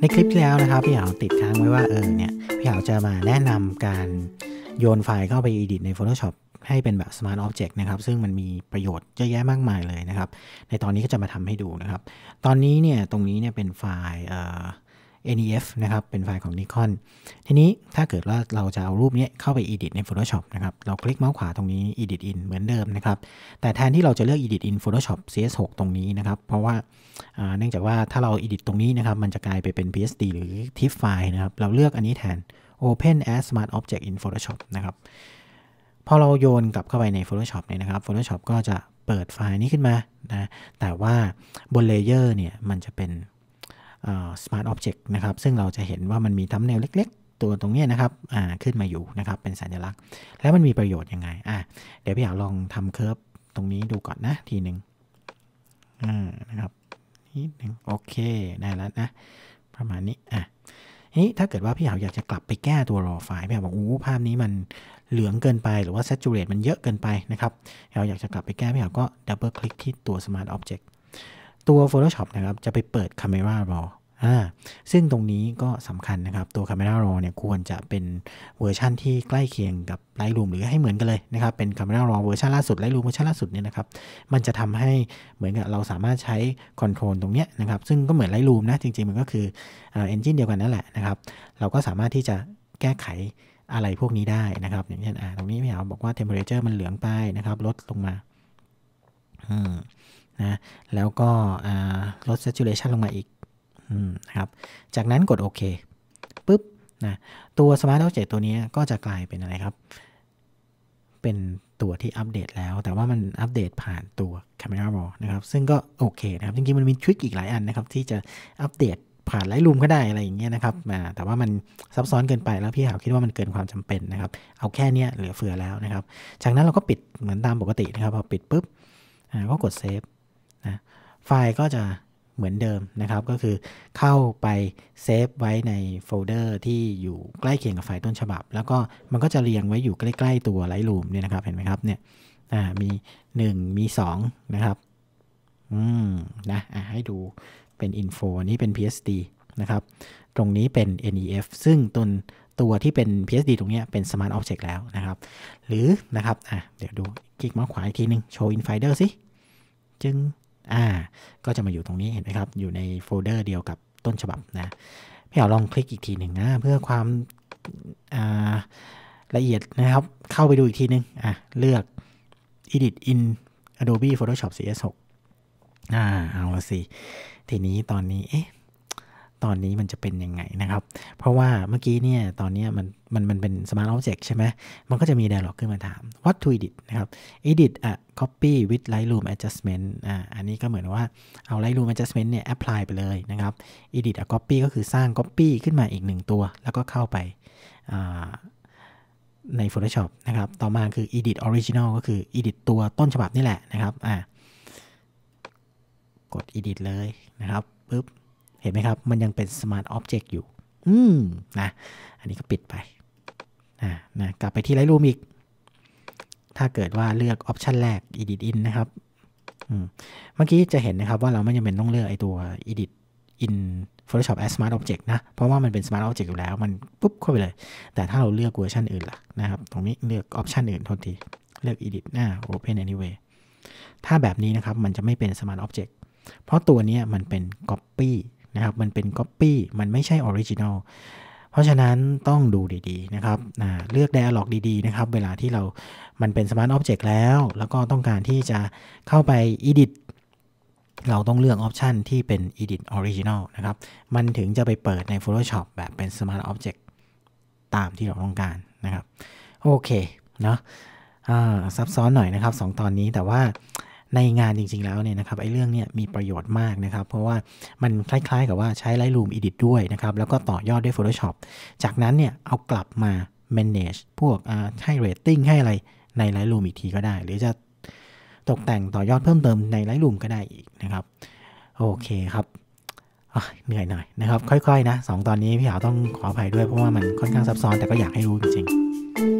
ในคลิปที่แล้วนะครับพี่หาวติดค้างไว้ว่าเออเนี่ยพี่หาวจะมาแนะนำการโยนไฟล์เข้าไป edit ใน Photoshop ให้เป็นแบบ Smart Object นะครับ ซึ่งมันมีประโยชน์เยอะแยะมากมายเลยนะครับ ในตอนนี้ก็จะมาทำให้ดูนะครับ ตอนนี้เนี่ยตรงนี้เนี่ยเป็นไฟล์ NEF นะครับ เป็นไฟล์ของ Nikon ทีนี้ถ้าเกิดว่าเราจะเอารูปนี้เข้าไป edit ใน Photoshop นะครับ เราคลิกเมาส์ขวาตรงนี้ edit in เหมือนเดิมนะครับ แต่แทนที่เราจะเลือก edit in Photoshop CS6 ตรงนี้นะครับ เพราะว่าเนื่องจากว่าถ้าเรา edit ตรงนี้นะครับ มันจะกลายไปเป็น PSD หรือ TIFF ไฟล์นะครับ เราเลือกอันนี้แทน Open as Smart Object in Photoshop นะครับ พอเราโยนกลับเข้าไปใน Photoshop เนี่ยนะครับ Photoshop ก็จะเปิดไฟล์นี้ขึ้นมานะ แต่ว่าบนเลเยอร์เนี่ย มันจะเป็น Smart Object นะครับ ซึ่งเราจะเห็นว่ามันมีทัมเนลเล็ก ๆ ตัวตรงนี้นะครับขึ้นมาอยู่นะครับ เป็นสัญลักษณ์ แล้วมันมีประโยชน์ยังไงอะเดี๋ยวพี่อยากลองทำเคอร์ฟตรงนี้ดูก่อนนะทีหนึ่งนะครับนิดหนึ่งโอเคได้แล้วนะ ประมาณนี้อะนี้ถ้าเกิดว่าพี่หาวอยากจะกลับไปแก้ตัว raw ไฟล์พี่หาวบอกอู้ภาพนี้มันเหลืองเกินไปหรือว่า saturate มันเยอะเกินไปนะครับเราอยากจะกลับไปแก้พี่หาวก็ double click ที่ตัว smart object ตัว Photoshop นะครับจะไปเปิด Camera Raw อ่าซึ่งตรงนี้ก็สำคัญนะครับ ตัว Camera Raw เนี่ยควรจะเป็นเวอร์ชั่นที่ใกล้เคียงกับ Lightroom หรือให้เหมือนกันเลยนะครับ เป็น Camera Raw เวอร์ชันล่าสุด Lightroom เวอร์ชันล่าสุดเนี่ยนะครับ มันจะทำให้เหมือนกับเราสามารถใช้คอนโทรลตรงเนี้ยนะครับ ซึ่งก็เหมือน Lightroom นะ จริงๆ มันก็คือเอนจินเดียวกันนั่นแหละนะครับ เราก็สามารถที่จะแก้ไขอะไรพวกนี้ได้นะครับ อย่างเช่นอ่าตรงนี้พี่อาบอกว่า temperature มันเหลืองไปนะครับ ลดลงมาอืม แล้วก็ลด saturation ลงมาอีกนะครับ จากนั้นกดโอเคปุ๊บนะตัว Smart Object ตัวนี้ก็จะกลายเป็นอะไรครับ เป็นตัวที่อัปเดตแล้ว แต่ว่ามันอัปเดตผ่านตัว Camera Raw นะครับ ซึ่งก็โอเคนะครับ จริงๆ มันมีทริคอีกหลายอันนะครับ ที่จะอัปเดตผ่านไลท์รูมก็ได้อะไรอย่างเงี้ยนะครับ แต่ว่ามันซับซ้อนเกินไปแล้วพี่หาวคิดว่ามันเกินความจำเป็นนะครับ เอาแค่นี้เหลือเฟือแล้วนะครับ จากนั้นเราก็ปิดเหมือนตามปกตินะครับ พอปิดปุ๊บก็กดเซฟ นะไฟล์ก็จะเหมือนเดิมนะครับ ก็คือเข้าไปเซฟไว้ในโฟลเดอร์ที่อยู่ใกล้เคียงกับไฟล์ต้นฉบับ แล้วก็มันก็จะเรียงไว้อยู่ใกล้ ๆ ตัว Lightroom เนี่ยนะครับ เห็นไหมครับเนี่ยมี 1 มี 2 นะครับ อืมนะให้ดูเป็น info นี้เป็น PSD นะครับ ตรงนี้เป็น NEF ซึ่งตนตัวที่เป็น PSD ตรงนี้เป็น Smart Object แล้วนะครับ หรือนะครับ อะ เดี๋ยวดูคลิกมาขวาอีกทีนึง Show in Finder สิ จึง อ่า ก็จะมาอยู่ตรงนี้เห็นไหมครับ อยู่ในโฟลเดอร์เดียวกับต้นฉบับนะพี่เอาลองคลิกอีกทีหนึ่งนะเพื่อความละเอียดนะครับ เข้าไปดูอีกทีนึงอะเลือก Edit in Adobe Photoshop CS6 อ่าเอาละสิ ทีนี้ตอนนี้ เอ๊ะ ตอนนี้มันจะเป็นยังไงนะครับ เพราะว่าเมื่อกี้เนี่ยตอนนี้มันมันมันเป็น Smart Object ใช่ไหมมันก็จะมี dialog ขึ้นมาถาม what to edit นะครับ edit a copy with Lightroom adjustment อ่าอันนี้ก็เหมือนว่าเอา Lightroom adjustment เนี่ย apply ไปเลยนะครับ edit a copy ก็คือสร้าง copy ขึ้นมาอีกหนึ่งตัว แล้วก็เข้าไปใน Photoshop นะครับ ต่อมาคือ edit original ก็คือ edit ตัวต้นฉบับนี่แหละนะครับอ่ากด edit เลยนะครับปุ๊บ เห็นไหมครับ มันยังเป็น smart object อยู่ อืมนะ อันนี้ก็ปิดไปนะนะกลับไปที่ Lightroom อีก ถ้าเกิดว่าเลือกออปชันแรก edit in นะครับเมื่อกี้จะเห็นนะครับว่าเราไม่จำเป็นต้องเลือกไอตัว edit in Photoshop as smart object นะ เพราะว่ามันเป็น smart object อยู่แล้ว มันปุ๊บเข้าไปเลย แต่ถ้าเราเลือกเวอร์ชันอื่นล่ะนะครับ ตรงนี้เลือกออปชันอื่นโทษที เลือก edit หน้า open anyway ถ้าแบบนี้นะครับ มันจะไม่เป็น smart object เพราะตัวนี้มันเป็น Copy นะครับ มันเป็น Copy มันไม่ใช่ Original เพราะฉะนั้นต้องดูดีๆนะครับเลือก Dialog ดีๆนะครับ เวลาที่เรามันเป็น Smart Object แล้ว แล้วก็ต้องการที่จะเข้าไป Edit เราต้องเลือกออปชันที่เป็น Edit Original นะครับ มันถึงจะไปเปิดใน Photoshop แบบเป็น Smart Object ตามที่เราต้องการนะครับ โอเค เนาะซับซ้อนหน่อยนะครับ 2 ตอนนี้แต่ว่า ในงานจริง ๆ แล้วเนี่ยนะครับไอ้เรื่องเนี้ยมีประโยชน์มากนะครับ เพราะว่ามันคล้าย ๆ กับว่าใช้ Lightroom Edit ด้วยนะครับ แล้วก็ต่อยอดด้วย Photoshop จากนั้นเนี่ยเอากลับมา manage พวกให้ rating ให้อะไรใน Lightroom อีกทีก็ได้ หรือจะตกแต่งต่อยอดเพิ่มเติมใน Lightroom ก็ได้อีกนะครับ โอเคครับเหนื่อยหน่อยนะครับ ค่อย ๆ นะสตอนนี้พี่หาวต้องขออภัยด้วยเพราะว่ามันค่อนข้างซับซ้อนแต่ก็อยากให้รู้จริงๆ